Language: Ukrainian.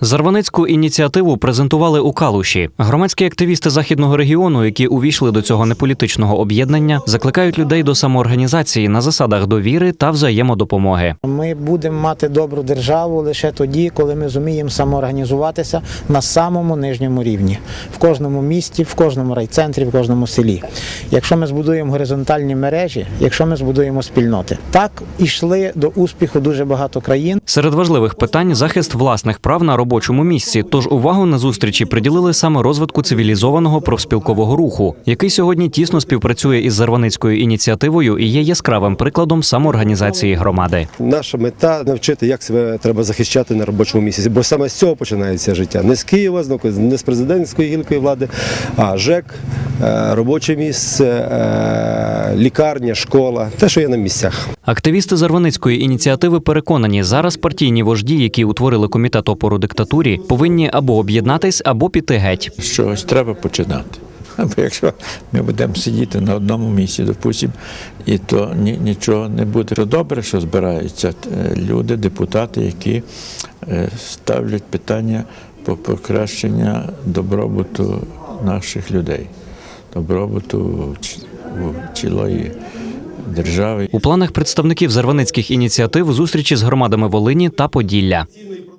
Зарваницьку ініціативу презентували у Калуші. Громадські активісти західного регіону, які увійшли до цього неполітичного об'єднання, закликають людей до самоорганізації на засадах довіри та взаємодопомоги. Ми будемо мати добру державу лише тоді, коли ми зуміємо самоорганізуватися на самому нижньому рівні, в кожному місті, в кожному райцентрі, в кожному селі. Якщо ми збудуємо горизонтальні мережі, якщо ми збудуємо спільноти, так ішли до успіху дуже багато країн. Серед важливих питань захист власних прав на робочому місці. Тож увагу на зустрічі приділили саме розвитку цивілізованого профспілкового руху, який сьогодні тісно співпрацює із Зарваницькою ініціативою і є яскравим прикладом самоорганізації громади. Наша мета навчити, як себе треба захищати на робочому місці, бо саме з цього починається життя. Не з Києва, не з президентської гілкої влади, а ЖЕК, е, робоче місце, е, лікарня, школа, те, що є на місцях. Активісти Зарваницької ініціативи переконані, зараз партійні вожді, які утворили комітет опору диктатурі, повинні або об'єднатись, або піти геть. чогось треба починати. Бо якщо ми будемо сидіти на одному місці, допустимо, і то ні, нічого не буде. То добре, що збираються е, люди, депутати, які е, ставлять питання по покращення добробуту наших людей, добробуту цілої держави. У планах представників зарваницьких ініціатив зустрічі з громадами Волині та Поділля.